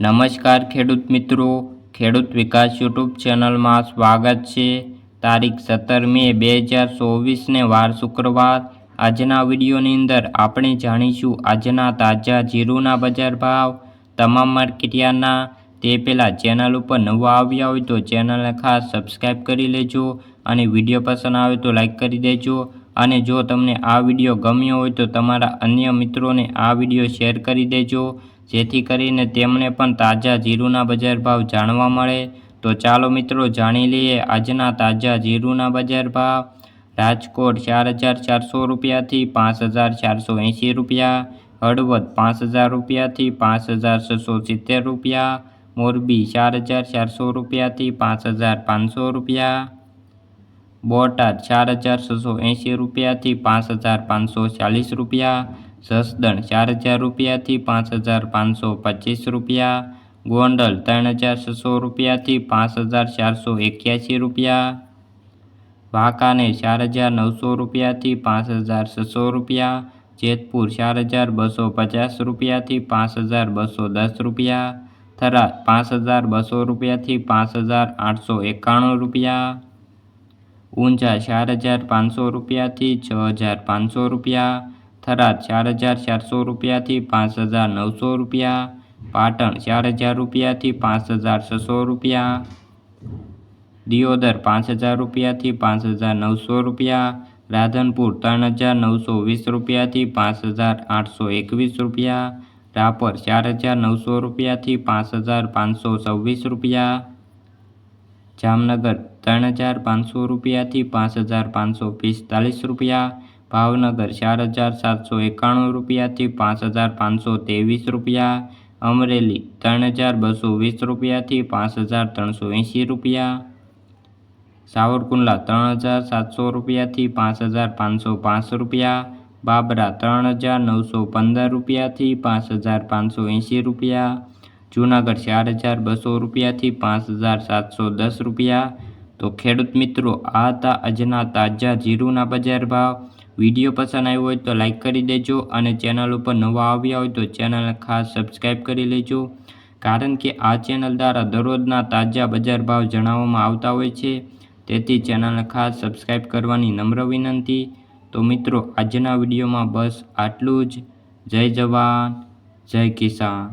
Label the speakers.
Speaker 1: નમસ્કાર ખેડૂત મિત્રો. ખેડૂત વિકાસ યુટ્યુબ ચેનલમાં સ્વાગત છે. તારીખ સત્તર મે બે હજાર ચોવીસને વાર શુક્રવાર. આજના વિડીયોની અંદર આપણે જાણીશું આજના તાજા જીરુના બજાર ભાવ, તમામ માર્કેટિયાના. તે પહેલાં ચેનલ ઉપર નવા આવ્યા હોય તો ચેનલને ખાસ સબસ્ક્રાઈબ કરી લેજો અને વીડિયો પસંદ આવે તો લાઈક કરી દેજો. અને જો તમને આ વીડિયો ગમ્યો હોય તો તમારા અન્ય મિત્રોને આ વીડિયો શેર કરી દેજો. જેથી કરીને તેમને પણ તાજા જીરુના બજાર ભાવ જાણવા મળે. તો ચાલો મિત્રો જાણી લઈએ આજના તાજા જીરુના બજાર ભાવ. રાજકોટ ચાર હજાર ચારસો રૂપિયાથી પાંચ હજાર ચારસો એંસી રૂપિયા. હળવદ પાંચ હજાર રૂપિયાથી પાંચ હજાર છસો સિત્તેર રૂપિયા. મોરબી ચાર હજાર ચારસો રૂપિયાથી પાંચ હજાર પાંચસો રૂપિયા. બોટાદ ચાર હજાર છસો એંસી રૂપિયાથી પાંચ હજાર પાંચસો ચાલીસ રૂપિયા. જસદણ ચાર હજાર રૂપિયાથી પાંચ હજાર પાંચસો પચીસ રૂપિયા, ગોંડલ ત્રણ હજાર છસો રૂપિયાથી પાંચ હજાર ચારસો એક્યાસી રૂપિયા, વાંકાને ચાર હજાર નવસો રૂપિયાથી પાંચ હજાર છસો રૂપિયા, જેતપુર ચાર હજાર બસો પચાસ રૂપિયાથી પાંચ હજાર બસો દસ રૂપિયા, થરાદ પાંચ હજાર બસો રૂપિયાથી પાંચ હજાર આઠસો એકાણું રૂપિયા, ઊંઝા ચાર હજાર પાંચસો રૂપિયાથી છ હજાર પાંચસો રૂપિયા થરાદ ચાર હજાર ચારસો રૂપિયાથી પાંચ હજાર નવસો રૂપિયા, પાટણ ચાર હજાર રૂપિયાથી પાંચ હજાર છસો રૂપિયા, દિયોદર પાંચ હજાર રૂપિયાથી પાંચ હજાર નવસો રૂપિયા, રાધનપુર ત્રણ હજાર નવસો વીસ રૂપિયાથી પાંચ હજાર આઠસો એકવીસ રૂપિયા, રાપર ચાર હજાર નવસો રૂપિયાથી પાંચ હજાર પાંચસો છવ્વીસ રૂપિયા, જામનગર ત્રણ હજાર પાંચસો રૂપિયાથી પાંચ હજાર પાંચસો પિસ્તાલીસ રૂપિયા ભાવનગર ચાર હજાર સાતસો એકાણું રૂપિયાથી પાંચ હજાર પાંચસો ત્રેવીસ રૂપિયા. અમરેલી ત્રણ હજાર બસો વીસ રૂપિયાથી પાંચ હજાર ત્રણસો એંશી રૂપિયા. સાવરકુંડલા ત્રણ હજાર સાતસો રૂપિયાથી પાંચ હજાર પાંચસો પાંચ રૂપિયા. બાબરા ત્રણ હજાર નવસો પંદર રૂપિયાથી પાંચ હજાર પાંચસો એંશી રૂપિયા. જૂનાગઢ ચાર હજાર બસો રૂપિયાથી પાંચ હજાર સાતસો દસ રૂપિયા. તો ખેડૂત મિત્રો, આ હતા આજના તાજા જીરુના બજાર ભાવ. વીડિયો પસંદ આવ્યો હોય તો લાઈક કરી દેજો અને ચેનલ ઉપર નવા આવ્યા હોય તો ચેનલને ખાસ સબસ્ક્રાઈબ કરી લેજો. કારણ કે આ ચેનલ દ્વારા દરરોજના તાજા બજાર ભાવ જણાવવામાં આવતા હોય છે. તેથી ચેનલને ખાસ સબસ્ક્રાઈબ કરવાની નમ્ર વિનંતી. તો મિત્રો, આજના વિડીયોમાં બસ આટલું જ. જય જવાન, જય કિસાન.